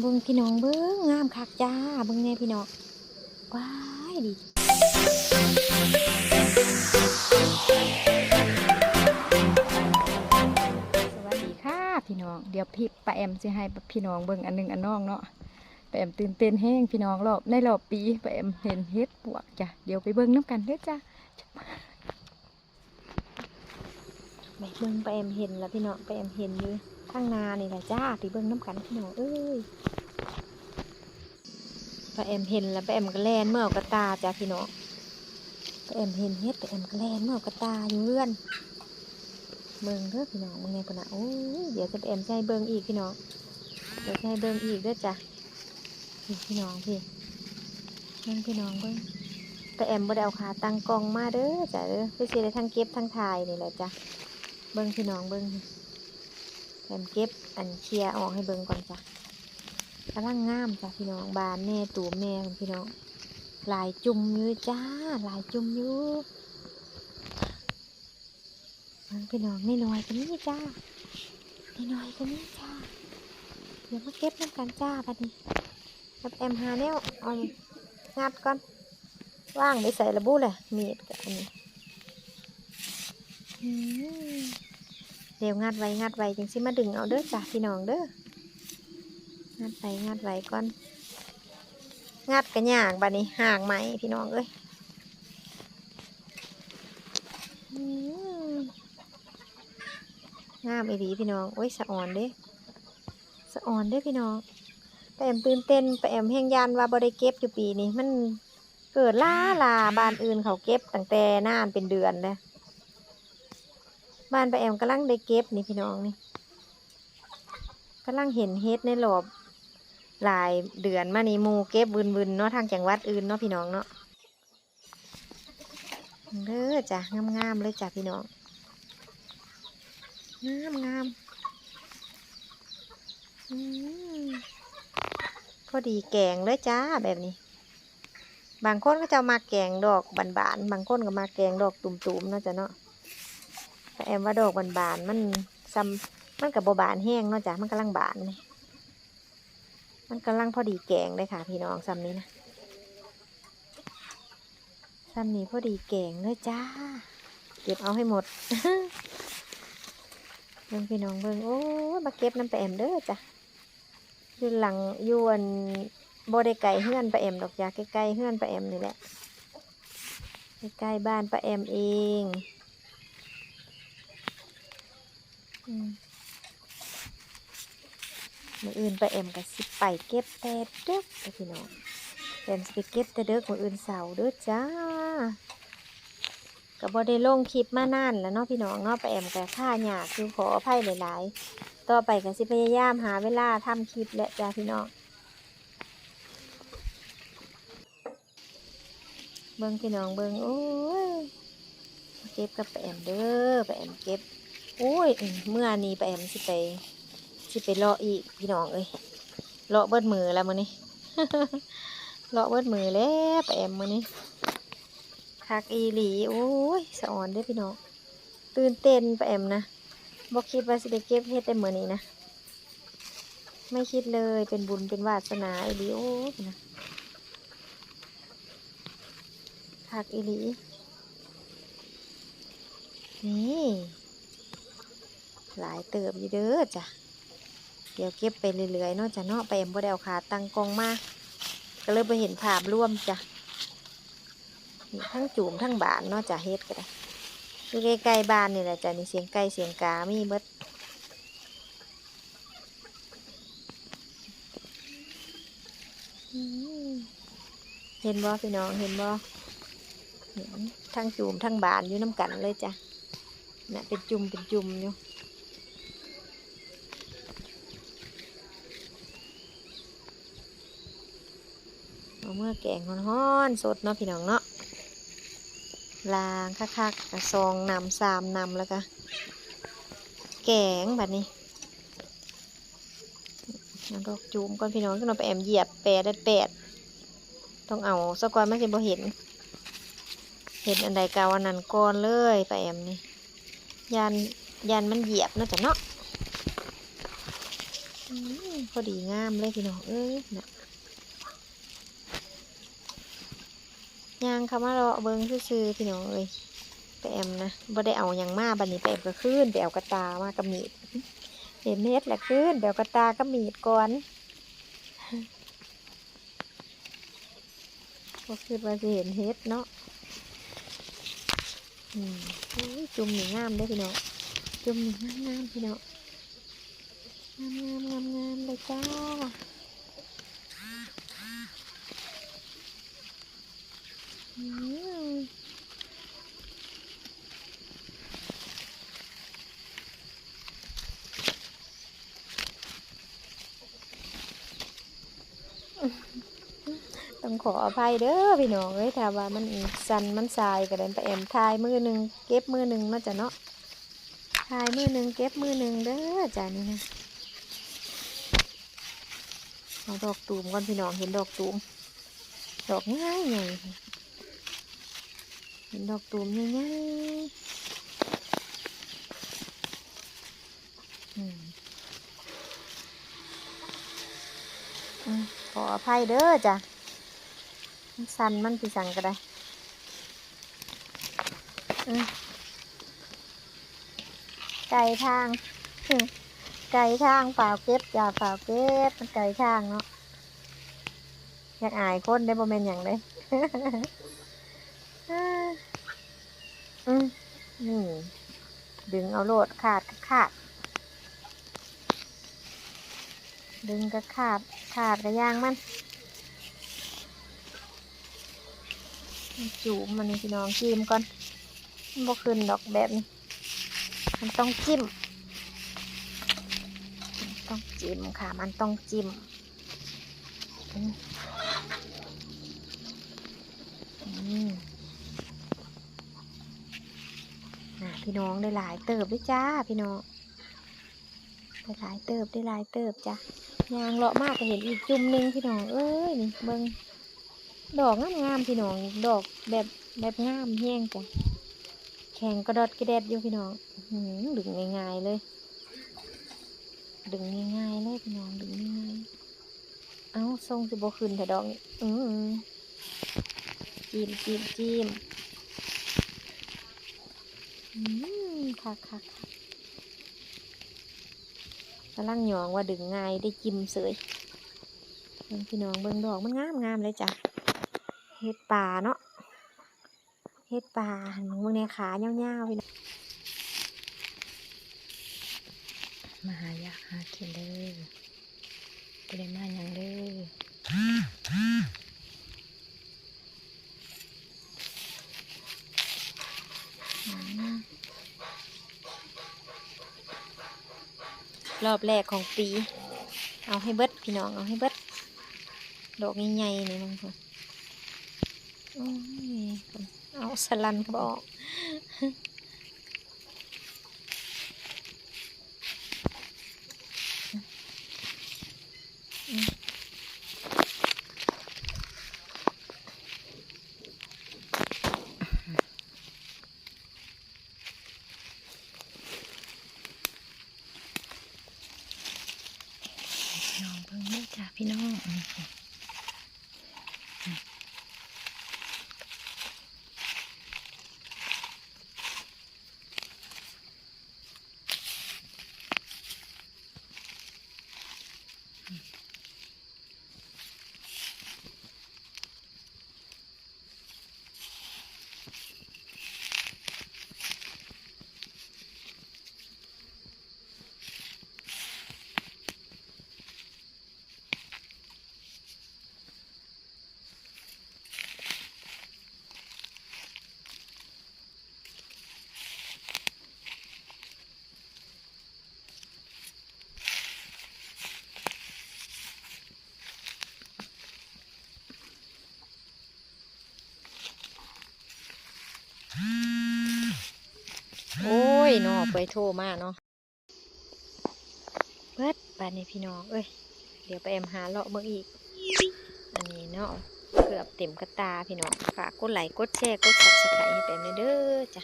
บิ่งพี่น้องเบิ่งงามคักจ้าเบิ่งแน่พี่น้องว้ายดิสวัสดีค่ะพี่น้องเดี๋ยวพี่ป้าแอมจะให้พี่น้องเบิ่งอันหนึงอันน้องเนาะป้าแอมตื่นเต้นแห้งพี่น้องรอบในรอบปีป้าแอมเห็นเฮ็ดปวกจ้ะเดี๋ยวไปเบิ่งน้ำกันเด้อจ้ะ แม่เบิ่งไปแอมเห็นแล้วพี่น้องไปแอมเห็นอยู่ข้างนานี่แหละจ้าไปเบิ่งน้ำกันพี่น้องเอ้ยไปแอมเห็นแล้วไปแอมก็แลนเมื่อกระตาจ้าพี่น้องไปแอมเห็นเฮ็ดป้าแอมก็แลนเมื่อกระตาอยู่เรื่อนเบิ่งเด้อพี่น้องเบิ่งไงปะนะโอ้ยเดี๋ยวจะป้าแอมให้เบิ่งอีกพี่น้องเดี๋ยวจะให้เบิ่งอีกเด้อจ้ะพี่น้องพี่เบิ่งพี่น้องเบิ่งป้าแอมบ่ได้เอาขาตั้งกองมาเด้อจ้ะเด้อเพื่อสิได้ทั้งเก็บทั้งถ่ายนี่แหละจ้ะ เบิ่งพี่น้องเบิ่งแอมเก็บอันเคลียออกให้เบิ่งก่อนจ้ะกำลังงามจ้ะพี่น้องบานแม่ตูแม่พี่น้องลายจุ่มยู่จ้าลายจุ่มอยู่มันพี่น้องไม่น้อยกันนี่จ้าไม่น้อยกันนี่จ้าเดี๋ยวมาเก็บน้ำกันจ้าบัดนี้กับแอมหาแนวเอางัดก่อนว่างไปใส่ระบุเลยมีดกับอันนี้อืม เดี๋ยวงัดไว้งัดไว้จังสิมาดึงเอาเด้อจ้าพี่น้องเด้องัดไปงัดไว้ก่อนงัดกันยากบัดนี้ห่างไหมพี่น้องเอ้ยงามอีดีพี่น้องโอ้ยสะอ่อนเด้สะอ่อนเด้พี่น้องแปแอมตื่นเต้นแปแอมแห้งยานว่าบ่ได้เก็บอยู่ปีนี้มันเกิดล่าลาบ้านอื่นเขาเก็บตั้งแต่นานเป็นเดือนเลย บ้านแปแอมกำลังได้เก็บนี่พี่น้องนี่กำลังเห็นเฮ็ดในรอบหลายเดือนมานี่มูเก็บบืนบืนๆเนาะทางจังหวัดอื่นเนาะพี่น้องเนาะเด้อจ้ะงามๆเลยจ้ะพี่น้องงามงามๆอืมพอดีแกงเลยจ้าแบบนี้ บางคนก็จะมาแกงดอกบานๆบางคนก็มาแกงดอกตุ่มๆเนาะจ้ะเนาะ มว่าดอกบานๆมันซ้ำมันกับบหวานแห้งเนาะจ้ะมันกำลังบานเลยมันกำลังพอดีแกงเลยค่ะ พี่น้องซ้ำนี้นะซ้ำนี้พอดีแกงเลยจ้า เก็บเอาให้หมดเบิ่งพี่น้องเบิ่งโอ้มาเก็บน้ำปลาแอมเด้อจ้ะอยู่หลังยวนโบได้ไก่เฮือนปลาแอมดอกจ้าใกล้ๆเฮือนปลาแอมนี่แหละใกล้ๆบ้านปลาแอมเองอื มืออื่นไปเอ็มกับสิไปเก็บแต่เด็กเด้อพี่น้องเอ็มสิไปเก็บแต่เด็กมืออื่นเสาร์เด้อจ้ากับบอได้ลงคลิปมานานแล้วเนาะพี่น้องเนาะไปเอ็มกับค่าหยาคือขออภัยหลาย ๆ ต่อไปก็สิพยายามหาเวลาทำคลิปและจ้าพี่น้องเบิ้งพี่น้องเบิ้งโอ้ยเก็บกับไปแอมเด้อไปแอมเก็บ โอ้ย เมื่อนี้ไปแอมสิไปสิไปเลาะอีกพี่น้องเอ้ยเลาะเบิดมือแล้วมื้อนี้เลาะเบิดมือแล้วไปแอมมื้อนี้คักอีหลีโอ้ยสะอ่อนด้อพี่น้องตื่นเต้นไปแอมนะบ่คิดว่าสิได้เก็บเฮ็ดได้มื้อนี้นะไม่คิดเลยเป็นบุญเป็นวาสนาอีหลีโอ้ยนะคักอีหลีนี่ หลายเติบอยู่เด้อจ้ะเดี๋ยวเก็บไปเรื่อยๆเนาะจ้ะเนาะไปเอ็มบ่ได้เอาขาตั้งกองมาก็เลยไปเห็นภาพร่วมจ้ะทั้งจูมทั้งบานเนาะจ้ะเฮ็ดก็ได้อยู่ใกล้ๆบ้านนี่แหละจ้ะนี่เสียงไก่เสียงกามีเบิดเห็นบ่พี่น้องเห็นบ่ทั้งจูมทั้งบานอยู่น้ำกันเลยจ้ะน่ะเป็นจุ่มเป็นจุ่มอยู่ เอาเมื่อแกงฮ้อนๆสดเนาะพี่น้องเนาะล้างคักๆกระซองนำสามนำแล้วก็แกงแบบนี้น้ำดอกจูมก่อนพี่น้องก็นอนไปแอมเหยียบแปดได้แปดต้องเอาสักก่อนไม่ใช่บ่เห็น เห็นอันใดกาอันนั้นก่อนเลยไปแอมนี่ยันยันมันเหยียบเนาะจ้ะเนาะพอดีงามเลยพี่น้องเอ้ยนะ ยางคำว่าเราเบิงซื่อๆพี่น้องเอ้ยแปมนะบ่ได้เอาหยังมาบัดนี้แปมก็ขึ้นไปเอากระตามากับมีดเห็นเม็ดแหละขึ้นไปเอากระตากับมีดก่อนก็คือว่าจะเห็นเฮ็ดเนาะจุ่มนี่งามเด้พี่น้องจุ่มนี่งามๆพี่น้องงามงามงามงามเลยจ้าอืม ต้องขออภัยเด้อพี่น้องเอ้ยถ้าว่ามันสันมันสายก็ได้ไปแอมทายมือหนึ่งเก็บมือหนึ่งมาจ้ะเนาะทายมือหนึ่งเก็บมือหนึ่งเด้อจ้ะนี่นะเอาดอกตูมก่อนพี่น้องเห็นดอกตูมดอกง่ายไง เห็นดอกตูมง่ายๆอืมอืมขออภัยเด้อจ้ะมันสันมันพี่สั่งก็ได้อืมไก่ทางอืมไก่ทางเปล่าเก็บอย่าเปล่าเก็บมันไก่ทางเนาะอยากอายคนได้บ่แมนอย่างเลย อืมนี่ ดึงเอาโลดขาดก็ขาด ดึงก็ขาดขาดก็ย่างมันจูบมันพี่น้องจิ้มก่อนบ่ขึ้นดอกแบบนี้ มันต้องจิ้ม ต้องจิ้มค่ะ มันต้องจิ้มอืมอืมน่ะ พี่น้องได้หลายเติบด้วยจ้าพี่น้องได้หลายเติบได้หลายเติบจ้ะยางเลาะมากก็เห็นอีกจุ่มหนึงพี่น้องเอ้ยนี่เบิงดอกงามๆพี่น้องดอกแบบแบบงามแห้งจ้ะแข็งกระดอดกระแดดอยู่พี่น้องดึงง่ายๆเลย ดึงง่ายๆเลยพี่น้องดึงง่ายๆเอาทรงสิบขึ้นแต่ดอกนี่อือจิ้มจิ้มจิ้ม ค่ะค่ะค่ะกำลังหยองว่าดึงง่ายได้จิ้มเสยเบิ่งพี่น้องเบิ่งดอกมันงามงามเลยจ้ะเฮ็ดป่าเนาะเฮ็ดป่านมึงเบิ่งในขาเงาๆพี่น้องมาหายากหากินเด้อบ่ได้มาหยังเด้อ อืม รอบแรกของปี เอาให้เบิดพี่น้องเอาให้เบิดดอกใหญ่ๆนี่มันค่ะเอาสลันก็บอก น้องเพิ่งเด้อจ้าพี่น้อง โอ้ยนอไปโทษมากเนาะเบิดบานนี้พี่น้องเอ้ยเดี๋ยวไปแอมหาเลาะเบิ่งอีก อันนี้เนาะเกือบเต็มกระตาพี่น้องฝากกดไลค์กดแชร์กดซับสไครต์ให้แปมเด้อจ้ะ